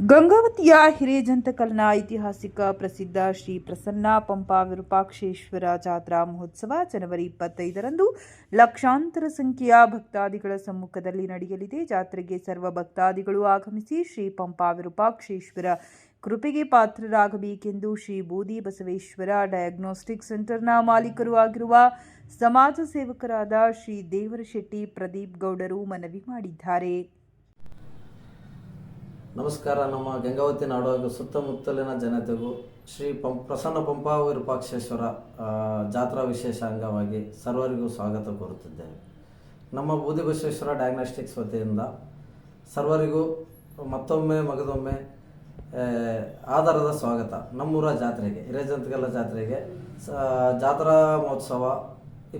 ಗಂಗಾವತಿಯ ಹಿರೇಜಂತಕಲ್ನ ಐತಿಹಾಸಿಕ ಪ್ರಸಿದ್ಧ ಶ್ರೀ ಪ್ರಸನ್ನ ಪಂಪ ವಿರೂಪಾಕ್ಷೇಶ್ವರ ಜಾತ್ರಾ ಮಹೋತ್ಸವ ಜನವರಿ ಇಪ್ಪತ್ತೈದರಂದು ಲಕ್ಷಾಂತರ ಸಂಖ್ಯೆಯ ಭಕ್ತಾದಿಗಳ ಸಮ್ಮುಖದಲ್ಲಿ ನಡೆಯಲಿದೆ. ಜಾತ್ರೆಗೆ ಸರ್ವ ಭಕ್ತಾದಿಗಳು ಆಗಮಿಸಿ ಶ್ರೀ ಪಂಪ ವಿರೂಪಾಕ್ಷೇಶ್ವರ ಕೃಪೆಗೆ ಪಾತ್ರರಾಗಬೇಕೆಂದು ಶ್ರೀ ಬೂದಿ ಬಸವೇಶ್ವರ ಡಯಾಗ್ನೋಸ್ಟಿಕ್ ಸೆಂಟರ್ನ ಮಾಲೀಕರು ಆಗಿರುವ ಸಮಾಜ ಸೇವಕರಾದ ಶ್ರೀ ದೇವರಶೆಟ್ಟಿ ಪ್ರದೀಪ್ ಗೌಡರು ಮನವಿ ಮಾಡಿದ್ದಾರೆ. ನಮಸ್ಕಾರ, ನಮ್ಮ ಗಂಗಾವತಿ ನಾಡು ಹಾಗೂ ಸುತ್ತಮುತ್ತಲಿನ ಜನತೆಗೂ ಶ್ರೀ ಪಂ, ಪ್ರಸನ್ನ ಪಂಪ ವಿರೂಪಾಕ್ಷೇಶ್ವರ ಜಾತ್ರಾ ವಿಶೇಷ ಅಂಗವಾಗಿ ಸರ್ವರಿಗೂ ಸ್ವಾಗತ ಕೋರುತ್ತಿದ್ದೇವೆ ನಮ್ಮ ಬೂದಿ ಬಸವೇಶ್ವರ ಡಯಾಗ್ನೋಸ್ಟಿಕ್ಸ್ ವತಿಯಿಂದ ಸರ್ವರಿಗೂ ಮತ್ತೊಮ್ಮೆ ಮಗದೊಮ್ಮೆ ಆಧಾರದ ಸ್ವಾಗತ. ನಮ್ಮೂರ ಜಾತ್ರೆಗೆ, ಹಿರೇಜಂತಗಲ್ಲ ಜಾತ್ರೆಗೆ ಜಾತ್ರಾ ಮಹೋತ್ಸವ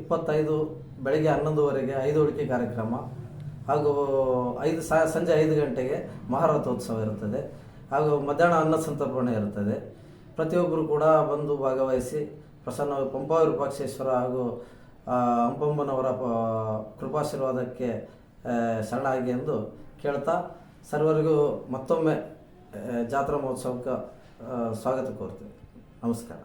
ಇಪ್ಪತ್ತೈದು, ಬೆಳಗ್ಗೆ ಹನ್ನೊಂದುವರೆಗೆ ಐದು ಹುಡುಕಿ ಕಾರ್ಯಕ್ರಮ ಹಾಗೂ ಐದು ಸಾ, ಸಂಜೆ ಐದು ಗಂಟೆಗೆ ಮಹಾರಥೋತ್ಸವ ಇರುತ್ತದೆ. ಹಾಗೂ ಮಧ್ಯಾಹ್ನ ಅನ್ನ ಸಂತರ್ಪಣೆ ಇರುತ್ತದೆ. ಪ್ರತಿಯೊಬ್ಬರು ಕೂಡ ಬಂದು ಭಾಗವಹಿಸಿ ಪ್ರಸನ್ನ ಪಂಪ ವಿರೂಪಾಕ್ಷೇಶ್ವರ ಹಾಗೂ ಹಂಪಮ್ಮನವರ ಕೃಪಾಶೀರ್ವಾದಕ್ಕೆ ಶರಣಾಗಿ ಎಂದು ಕೇಳ್ತಾ ಸರ್ವರಿಗೂ ಮತ್ತೊಮ್ಮೆ ಜಾತ್ರಾ ಮಹೋತ್ಸವಕ್ಕೆ ಸ್ವಾಗತ ಕೋರ್ತೀವಿ. ನಮಸ್ಕಾರ.